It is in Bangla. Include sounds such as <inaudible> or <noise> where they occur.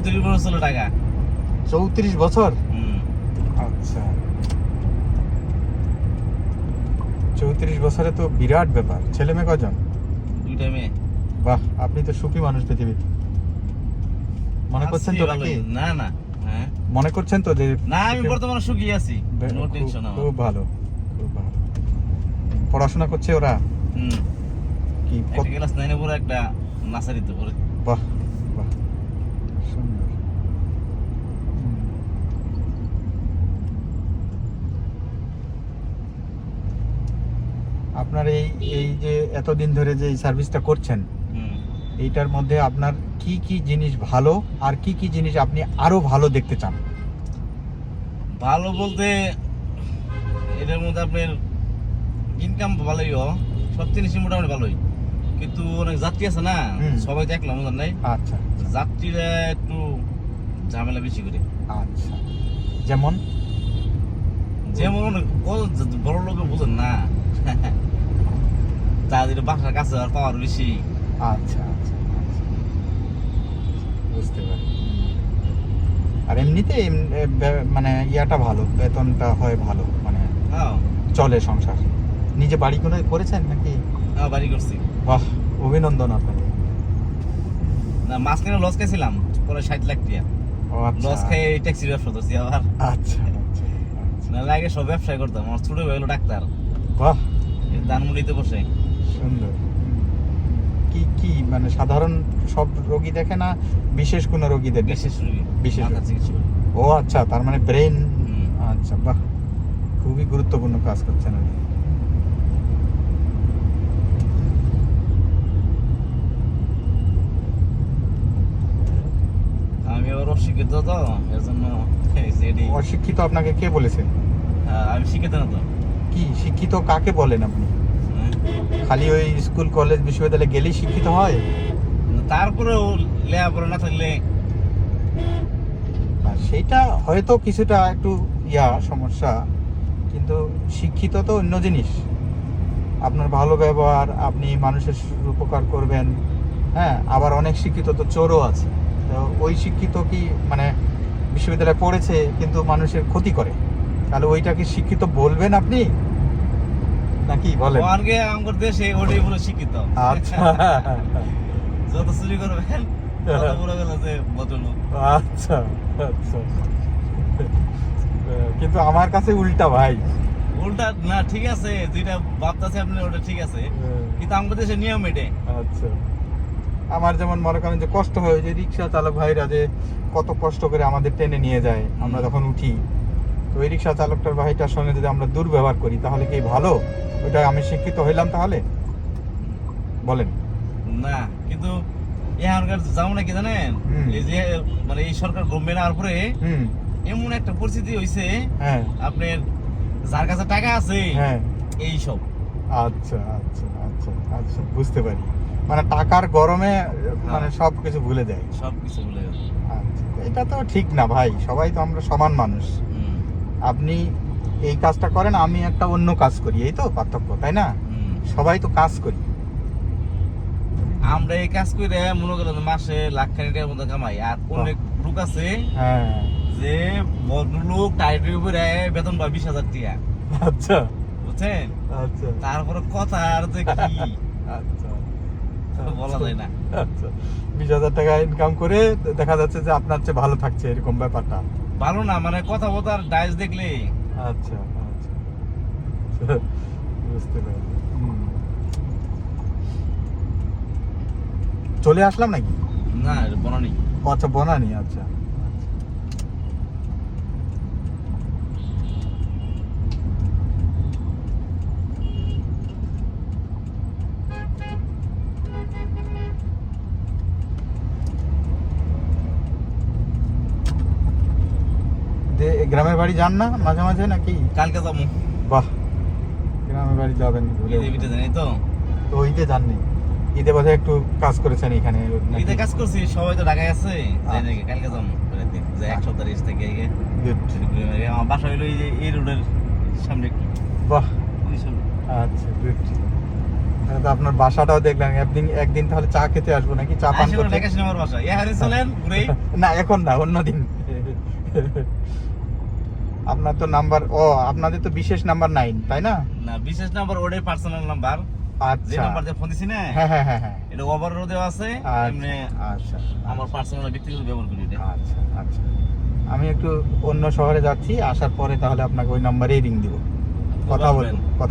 চৌত্রিশ বছর ছিল টাকা। চৌত্রিশ বছর? আচ্ছা। চৌত্রিশ বছরে তো বিরাট ব্যাপার। ছেলে মেয়ে কজন? দুইটা মেয়ে। বাহ আপনি তো সুখী মানুষ পৃথিবীর। মনে করছেন তো নাকি? না না। হ্যাঁ। মনে করছেন তো যে না আমি বর্তমানে সুখী আছি। নো টেনশন আমার। খুব ভালো খুব ভালো। পড়াশোনা করছে ওরা? হুম। কি একটা ক্লাস নাইনে পরে একটা নার্সারিতে পড়ে। বাহ সুন্দর আপনার এই এই যে এতদিন ধরে যে এই সার্ভিসটা করছেন এইটার মধ্যে আপনার কি কি জিনিস ভালো আর কি কি জিনিস আপনি আরও ভালো দেখতে চান? ভালো বলতে এটার মধ্যে আপনার ইনকাম ভালোই হ সব জিনিসই মোটামুটি ভালোই। কিন্তু অনেক যাত্রী আছে না সবাই তো একলা মজার নাই। আচ্ছা যাত্রীরা একটু ঝামেলা বেশি করে। আচ্ছা। যেমন? যেমন কত বড় লোক বুঝেন না। তাদের বাসার কাছে আর পাওয়ার বেশি। আচ্ছা আচ্ছা আচ্ছা। বুঝতে পারি। আর এমনিতে মানে ইয়াটা ভালো বেতনটা হয় ভালো মানে হ্যাঁ। চলে সংসার। নিজে বাড়ি কোনো করেছেন নাকি? হ্যাঁ বাড়ি করছি। বাহ অভিনন্দন আপনাকে। না লস খাইছিলাম পরে ষাট লাখ টাকা। ও আচ্ছা। লস খাই ট্যাক্সি ব্যবসা করছি আবার। আচ্ছা আচ্ছা আচ্ছা। না আগে সব ব্যবসায় করতাম আমার ছোট হলো ডাক্তার। বাহ। বসে। সুন্দর। কি কি মানে সাধারণ সব রোগী দেখে না বিশেষ কোনো রোগী দেখে? বিশেষ রোগী বিশেষ। ও আচ্ছা তার মানে ব্রেন আচ্ছা বাহ। খুবই গুরুত্বপূর্ণ কাজ করছেন উনি। আমি অশিক্ষিত তো এর জন্য অশিক্ষিত আপনাকে কে বলেছে? হ্যাঁ, আমি শিক্ষিত না তো। কি শিক্ষিত কাকে বলেন আপনি? হ্যাঁ। খালি ওই স্কুল কলেজ বিশ্ববিদ্যালয়ে গেলেই শিক্ষিত হয়? তারপরেও লেখাপড়া না থাকলে সেইটা হয়তো কিছুটা একটু ইয়া সমস্যা কিন্তু শিক্ষিত তো অন্য জিনিস। আপনার ভালো ব্যবহার আপনি মানুষের উপকার করবেন। হ্যাঁ আবার অনেক শিক্ষিত তো চোরও আছে। তো ওই শিক্ষিত কি মানে বিশ্ববিদ্যালয়ে পড়েছে কিন্তু মানুষের ক্ষতি করে। তাহলে ওইটাকে শিক্ষিত বলবেন আপনি? নাকি বলেন? আগে আমার দেশে ওটাই বলে শিক্ষিত। আচ্ছা। <laughs> যত চুরি করবেন তত বলে গেল যে ভদ্রলোক। আচ্ছা আচ্ছা। কিন্তু আমার কাছে উল্টা ভাই। উল্টা না ঠিক আছে যেটা ভাবতেছে আপনি ওটা ঠিক আছে। কিন্তু আমাদের দেশে নিয়ম এটে আচ্ছা। আমার যেমন মনে করেন যে কষ্ট হয় যে রিক্সা চালক ভাইরা যে কত কষ্ট করে আমাদের টেনে নিয়ে যায় আমরা যখন উঠি তো ওই রিক্সা চালকটার ভাইটার সঙ্গে যদি আমরা দুর্ব্যবহার করি তাহলে কি ভালো? ওইটা আমি শিক্ষিত হইলাম তাহলে? বলেন। না কিন্তু এখানকার যাও নাকি জানেন? এই যে মানে এই সরকার গভর্নমেন্ট আওয়ার পরে এমন একটা পরিস্থিতি হয়েছে হ্যাঁ। আপনার যার কাছে টাকা আছে হ্যাঁ। এই সব। আচ্ছা আচ্ছা আচ্ছা আচ্ছা বুঝতে পারি। মানে টাকার গরমে মানে সব কিছু ভুলে দেয় সব কিছু বলে গেল আচ্ছা এটা তো ঠিক না ভাই সবাই তো আমরা সমান মানুষ। আপনি এই কাজটা করেন আমি একটা অন্য কাজ করি এই তো পার্থক্য তাই না? সবাই তো কাজ করি। আমরা এই কাজ করে মনে করেন মাসে লাখ খানি টাকার মতো কামাই আর অনেক লোক আছে হ্যাঁ। যে ভদ্রলোক টাইটের উপরে বেতন পায় বিশ হাজার টাকা। আচ্ছা। বুঝছেন? আচ্ছা। তারপরে কথা আর যে কি। আচ্ছা। <laughs> বলা যায় না। আচ্ছা। বিশ হাজার টাকা ইনকাম করে দেখা যাচ্ছে যে আপনার চেয়ে ভালো থাকছে এরকম ব্যাপারটা। ভালো না মানে কথা বলার ডাইস দেখলে। আচ্ছা আচ্ছা। বুঝতে পারলাম। চলে আসলাম নাকি? না বনানি। আচ্ছা বনানি আচ্ছা। গ্রামের বাড়ি যান না মাঝে মাঝে নাকি? কালকে যাব। বাহ গ্রামের বাড়ি যাবেন ঈদে জানি তো। তো ঈদে যাননি। ঈদে বোধহয় একটু কাজ করেছেন এখানে ঈদে কাজ করছি সবাই তো ঢাকায় আছে। যাই আচ্ছা। নাকি কালকে যাব। পরের এক সপ্তাহ রেস্ট থেকে। আমার বাসা হইল এই যে এই রোডের সামনে একটু। বাহ। আচ্ছা গুড তো আপনার বাসাটাও দেখলাম একদিন একদিন তাহলে চা খেতে আসব নাকি? চা পান করতে? না এখন না অন্যদিন। আপনার তো নাম্বার ও আপনাদের তো বিশেষ নাম্বার নাইন তাই না? না বিশেষ নাম্বার ওটাই পার্সোনাল নাম্বার। যে আচ্ছা। নাম্বার দিয়ে ফোন দিছি না হ্যাঁ হ্যাঁ হ্যাঁ হ্যাঁ। এটা ওভার রোডে আছে আচ্ছা, এমনি আচ্ছা আমার পার্সোনাল ব্যক্তিগত ব্যবহার করি আচ্ছা আচ্ছা। আমি একটু অন্য শহরে যাচ্ছি আসার পরে তাহলে আপনাকে ওই নাম্বারেই রিং দিব। কথা বলবেন। কথা